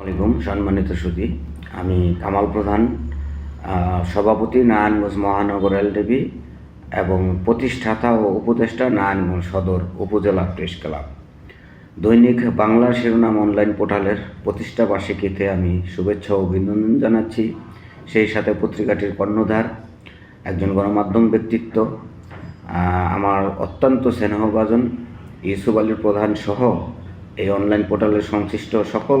আলাইকুম, সম্মানিত সুদী আমি কামাল প্রধান সভাপতি নারায়ণগঞ্জ মহানগর এলডিবি এবং প্রতিষ্ঠাতা ও উপদেষ্টা নারায়ণগঞ্জ সদর উপজেলা প্রেস ক্লাব। দৈনিক বাংলা শিরোনাম অনলাইন পোর্টালের প্রতিষ্ঠা বার্ষিকীতে আমি শুভেচ্ছা ও অভিনন্দন জানাচ্ছি। সেই সাথে পত্রিকাটির কর্ণধার, একজন গণমাধ্যম ব্যক্তিত্ব আমার অত্যন্ত স্নেহভাজন ইউসুফ আলীর প্রধান সহ এই অনলাইন পোর্টালের সংশ্লিষ্ট সকল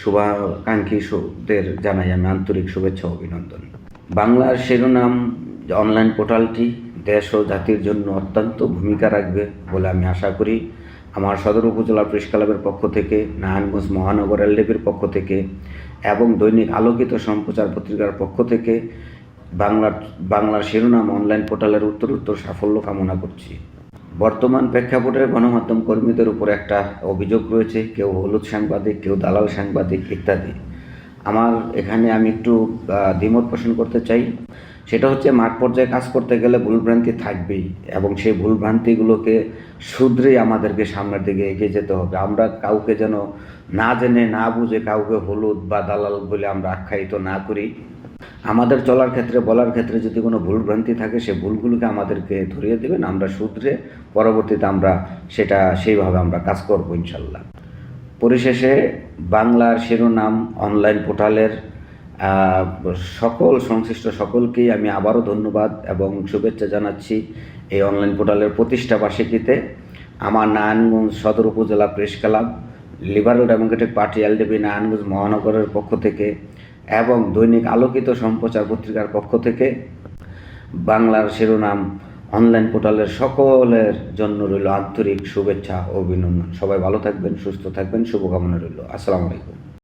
শুভাকাঙ্ক্ষীদের জানাই আমি আন্তরিক শুভেচ্ছা অভিনন্দন। বাংলার শিরোনাম অনলাইন পোর্টালটি দেশ ও জাতির জন্য অত্যন্ত ভূমিকা রাখবে বলে আমি আশা করি। আমার সদর উপজেলা প্রেস ক্লাবের পক্ষ থেকে, নারায়ণগঞ্জ মহানগর এলডিপির পক্ষ থেকে এবং দৈনিক আলোকিত সম্প্রচার পত্রিকার পক্ষ থেকে বাংলার বাংলার শিরোনাম অনলাইন পোর্টালের উত্তর উত্তর সাফল্য কামনা করছি। বর্তমান প্রেক্ষাপটে গণমাধ্যম কর্মীদের উপর একটা অভিযোগ রয়েছে, কেউ হলুদ সাংবাদিক, কেউ দালাল সাংবাদিক ইত্যাদি। আমার এখানে আমি একটু দ্বিমত পোষণ করতে চাই। সেটা হচ্ছে মাঠ পর্যায়ে কাজ করতে গেলে ভুলভ্রান্তি থাকবেই এবং সেই ভুলভ্রান্তিগুলোকে শুধরেই আমাদেরকে সামনের দিকে এগিয়ে যেতে হবে। আমরা কাউকে যেন না জেনে, না বুঝে কাউকে হলুদ বা দালাল বলে আমরা আখ্যায়িত না করি। আমাদের চলার ক্ষেত্রে, বলার ক্ষেত্রে যদি কোনো ভুল ভ্রান্তি থাকে, সে ভুলগুলোকে আমাদেরকে ধরিয়ে দেবেন। আমরা শুধরে পরবর্তীতে আমরা সেটা, সেইভাবে আমরা কাজ করব ইনশাল্লাহ। পরিশেষে বাংলার শিরোনাম অনলাইন পোর্টালের সকল সংশ্লিষ্ট সকলকেই আমি আবারও ধন্যবাদ এবং শুভেচ্ছা জানাচ্ছি এই অনলাইন পোর্টালের প্রতিষ্ঠা বার্ষিকীতে। আমার নারায়ণগঞ্জ সদর উপজেলা press club, liberal democratic party LDP Narayanganj মহানগরের পক্ষ থেকে এবং দৈনিক আলোকিত সম্প্রচার পত্রিকার পক্ষ থেকে বাংলার শিরোনাম অনলাইন পোর্টালের সকলের জন্য রইল আন্তরিক শুভেচ্ছা ও অভিনন্দন। সবাই ভালো থাকবেন, সুস্থ থাকবেন, শুভকামনা রইল। আসসালামু আলাইকুম।